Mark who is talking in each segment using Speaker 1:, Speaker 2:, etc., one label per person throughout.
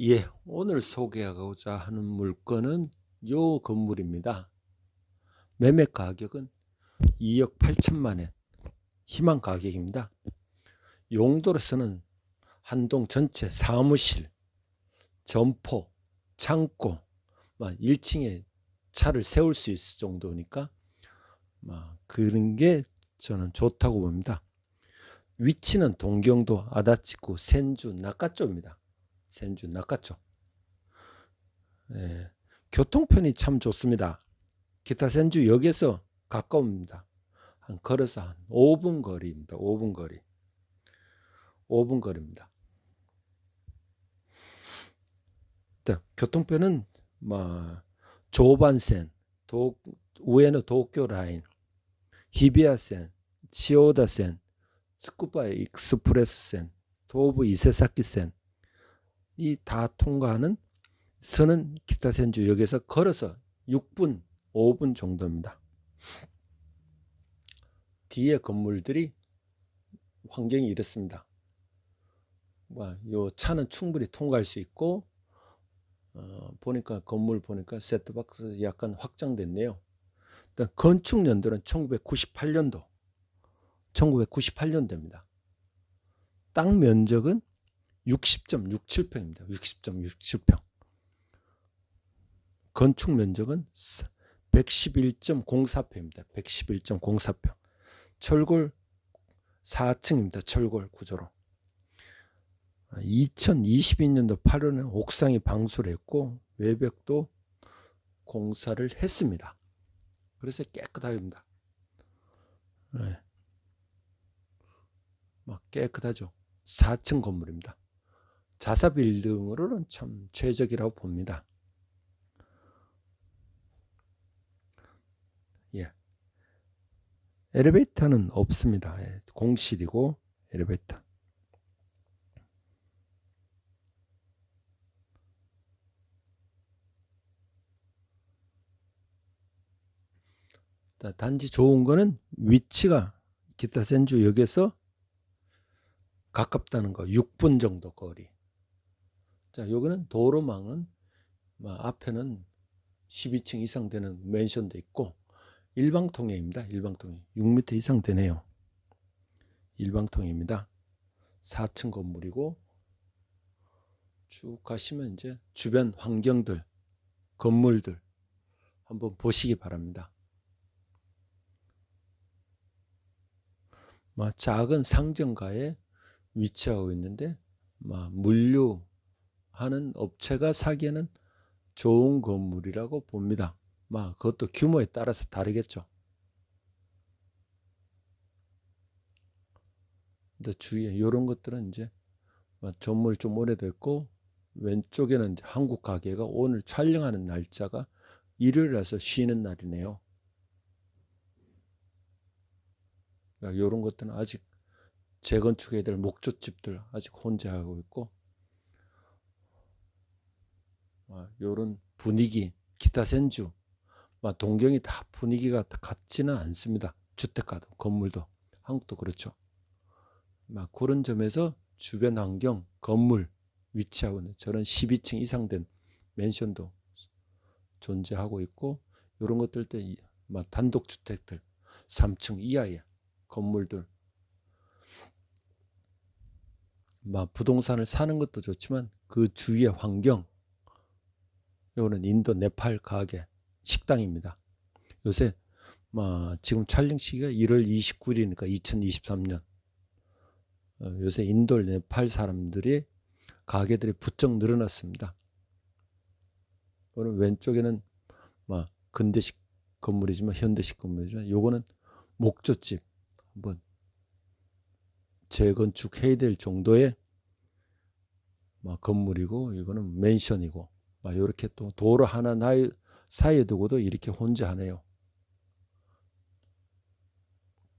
Speaker 1: 예, 오늘 소개하고자 하는 물건은 요 건물입니다. 매매 가격은 2억 8천만 원. 희망 가격입니다. 용도로서는 한동 전체 사무실, 점포, 창고, 1층에 차를 세울 수 있을 정도니까 막 그런 게 저는 좋다고 봅니다. 위치는 동경도 아다치구 센주 낙가쪽입니다. 센주 낙가쪽. 예, 교통편이 참 좋습니다. 기타 센주 역에서 가까웁니다. 한 걸어서 한 5분 거리입니다. 5분 거리. 5분 거리입니다. 네, 교통편은 뭐 조반센, 도, 우에노 도쿄 라인, 히비아센, 치오다센, 스쿠바 익스프레스센, 도부 이세사키센 이 다 통과하는 선은 기타센주역에서 걸어서 6분, 5분 정도입니다. 뒤에 건물들이 환경이 이렇습니다. 와, 요 차는 충분히 통과할 수 있고 어, 보니까 건물 보니까 세트박스 약간 확장됐네요. 일단 건축 연도는 1998년도. 1998년도입니다. 땅 면적은 60.67평입니다. 60.67평. 건축 면적은 111.04평입니다. 111.04평. 철골 4층입니다. 철골 구조로. 2022년도 8월에는 옥상이 방수를 했고 외벽도 공사를 했습니다. 그래서 깨끗합니다. 네. 막 깨끗하죠. 4층 건물입니다. 자사 빌딩으로는 참 최적이라고 봅니다. 예. 엘리베이터는 없습니다. 예. 공실이고 엘리베이터. 단지 좋은 거는 위치가 기타 센주역에서 가깝다는 거. 6분 정도 거리. 자, 요거는 도로망은 뭐 앞에는 12층 이상 되는 맨션도 있고 일방통행입니다. 일방통행. 6m 이상 되네요. 일방통행입니다. 4층 건물이고 쭉 가시면 이제 주변 환경들, 건물들 한번 보시기 바랍니다. 뭐 작은 상점가에 위치하고 있는데 막 물류 하는 업체가 사기에는 좋은 건물이라고 봅니다. 막 그것도 규모에 따라서 다르겠죠. 근데 주위에 이런 것들은 이제 전물 좀 오래됐고 왼쪽에는 이제 한국 가게가 오늘 촬영하는 날짜가 일요일이라서 쉬는 날이네요. 이런 것들은 아직 재건축해야 될 목조집들 아직 혼재하고 있고 이런 분위기 기타 센주 동경이 다 분위기가 같지는 않습니다. 주택가도 건물도 한국도 그렇죠. 그런 점에서 주변 환경 건물 위치하고 있는 저런 12층 이상 된 맨션도 존재하고 있고 이런 것들 때 단독 주택들 3층 이하의 건물들 막 부동산을 사는 것도 좋지만 그 주위의 환경 이거는 인도 네팔 가게 식당입니다. 요새 막 지금 촬영 시기가 1월 29일이니까 2023년 어, 요새 인도 네팔 사람들이 가게들이 부쩍 늘어났습니다. 오늘 왼쪽에는 막 근대식 건물이지만 현대식 건물이지만 요거는 목조집 한번 재건축해야 될 정도의 막 건물이고 이거는 맨션이고 막 이렇게 또 도로 하나 사이에 두고도 이렇게 혼자 하네요.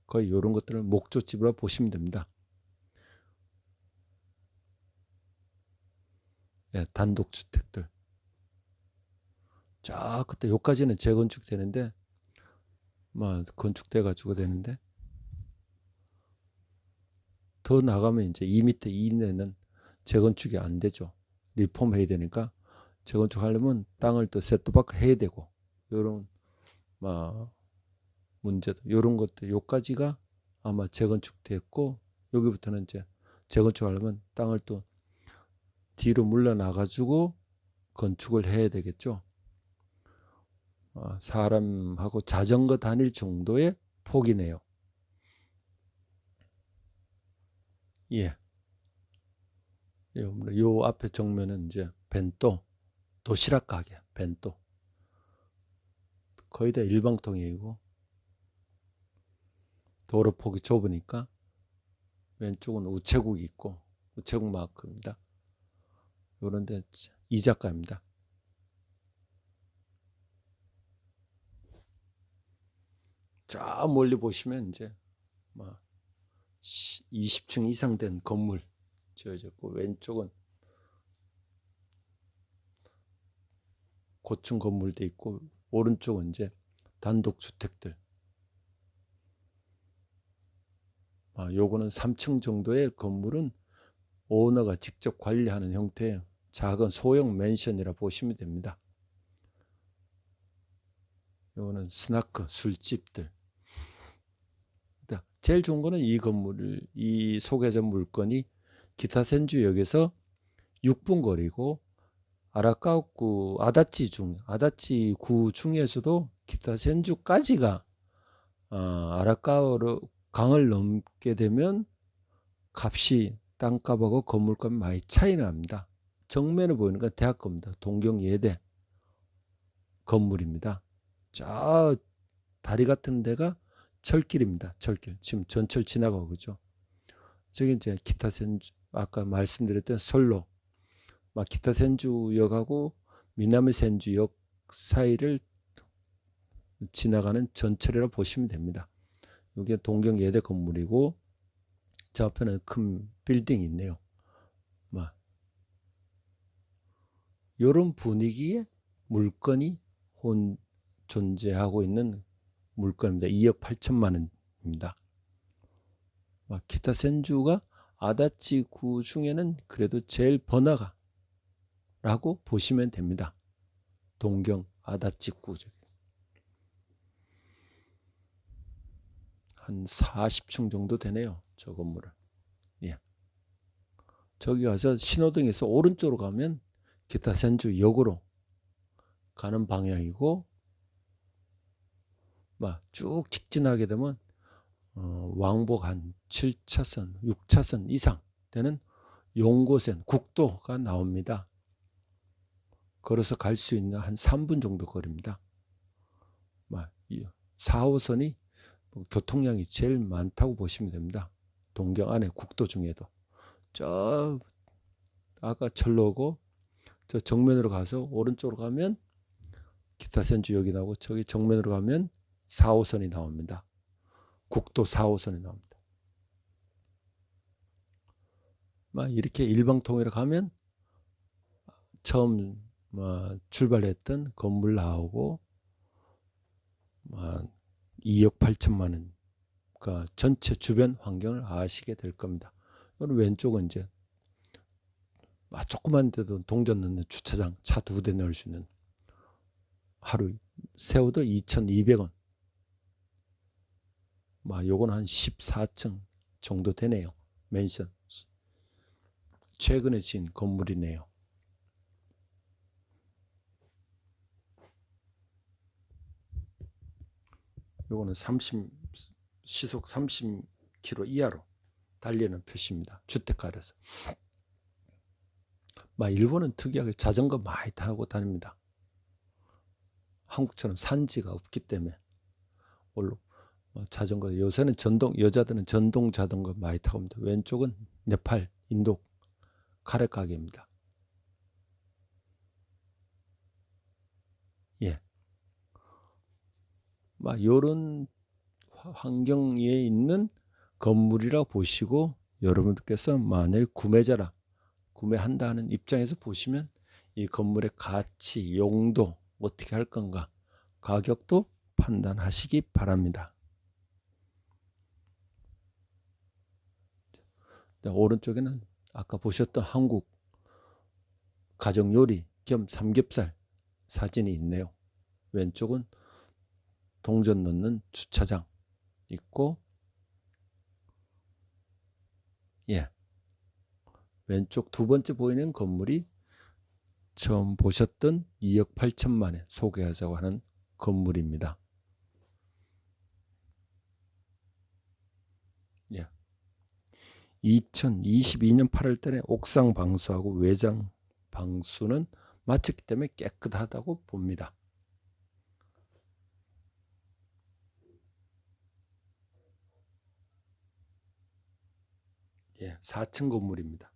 Speaker 1: 거의 이런 것들을 목조집으로 보시면 됩니다. 예, 단독주택들. 자, 그때 여기까지는 재건축 되는데, 막 건축돼 가지고 되는데, 더 나가면 이제 2m 이내는 재건축이 안 되죠. 리폼 해야 되니까 재건축 하려면 땅을 또 셋도박 해야 되고 요런 막 문제도 요런 것들 요까지가 아마 재건축됐고 여기부터는 이제 재건축하려면 땅을 또 뒤로 물러나 가지고 건축을 해야 되겠죠. 어, 사람하고 자전거 다닐 정도의 폭이네요. 예. 요, 요 앞에 정면은 이제 벤또 도시락 가게 벤또 거의 다 일방통행이고 도로 폭이 좁으니까 왼쪽은 우체국이 있고 우체국 마크입니다. 요런데 이자가입니다. 저 멀리 보시면 이제 막 20층 이상 된 건물 지어졌고 왼쪽은 고층 건물도 있고 오른쪽은 이제 단독 주택들. 아, 요거는 3층 정도의 건물은 오너가 직접 관리하는 형태의 작은 소형 맨션이라 보시면 됩니다. 요거는 스나크 술집들. 제일 좋은 거는 이 건물을 이 소개전 물건이 기타센주역에서 6분 거리고 아라카오구 아다치 중 아다치 구 중에서도 기타 센주까지가 어, 아라카오로 강을 넘게 되면 값이 땅값하고 건물값이 많이 차이 납니다. 정면에 보이는 건 대학 겁니다. 동경 예대 건물입니다. 저 다리 같은 데가 철길입니다. 철길. 지금 전철 지나가고 그죠. 저기 이제 기타 센주 아까 말씀드렸던 솔로 막 기타 센주역하고 미나미 센주역 사이를 지나가는 전철이라 보시면 됩니다. 이게 동경 예대 건물이고 저 앞에는 큰 빌딩이 있네요. 막 이런 분위기의 물건이 혼 존재하고 있는 물건입니다. 2억 8천만 원입니다. 기타 센주가 아다치 구 중에는 그래도 제일 번화가 라고 보시면 됩니다. 동경 아다치 구죠. 한 40층 정도 되네요. 저 건물은. 예. 저기 가서 신호등에서 오른쪽으로 가면 기타 센주 역으로 가는 방향이고 쭉 직진하게 되면 어, 왕복 한 7차선, 6차선 이상 되는 용고선, 국도가 나옵니다. 걸어서 갈 수 있는 한 3분 정도 거리입니다. 4호선이 뭐 교통량이 제일 많다고 보시면 됩니다. 동경 안에 국도 중에도. 저 아까 철로고 저 정면으로 가서 오른쪽으로 가면 기타센주 여기 나오고 저기 정면으로 가면 4호선이 나옵니다. 국도 4호선이 나옵니다. 이렇게 일방통일로 가면 처음 출발했던 건물 나오고 2억 8천만 원, 그러니까 전체 주변 환경을 아시게 될 겁니다. 왼쪽은 이제 조그만 데도 동전 넣는 주차장 차 두 대 넣을 수 있는 하루 세워도 2,200원 막 요건 한 14층 정도 되네요. 맨션. 최근에 지은 건물이네요. 요거는 30 시속 30km 이하로 달리는 표시입니다. 주택가라서. 막 일본은 특이하게 자전거 많이 타고 다닙니다. 한국처럼 산지가 없기 때문에 뭐 자전거 요새는 전동 여자들은 전동 자전거 많이 타고 옵니다. 왼쪽은 네팔 인도 카레 가게입니다. 예. 막 요런 환경에 있는 건물이라 보시고 여러분들께서 만약에 구매자라 구매한다 는 입장에서 보시면 이 건물의 가치, 용도 어떻게 할 건가 가격도 판단하시기 바랍니다. 오른쪽에는 아까 보셨던 한국 가정 요리 겸 삼겹살 사진이 있네요. 왼쪽은 동전 넣는 주차장 있고 예. 왼쪽 두 번째 보이는 건물이 처음 보셨던 2억 8천만에 소개하자고 하는 건물입니다. 예. 2022년 8월 달에 옥상 방수하고 외장 방수는 마쳤기 때문에 깨끗하다고 봅니다. 4층 건물입니다.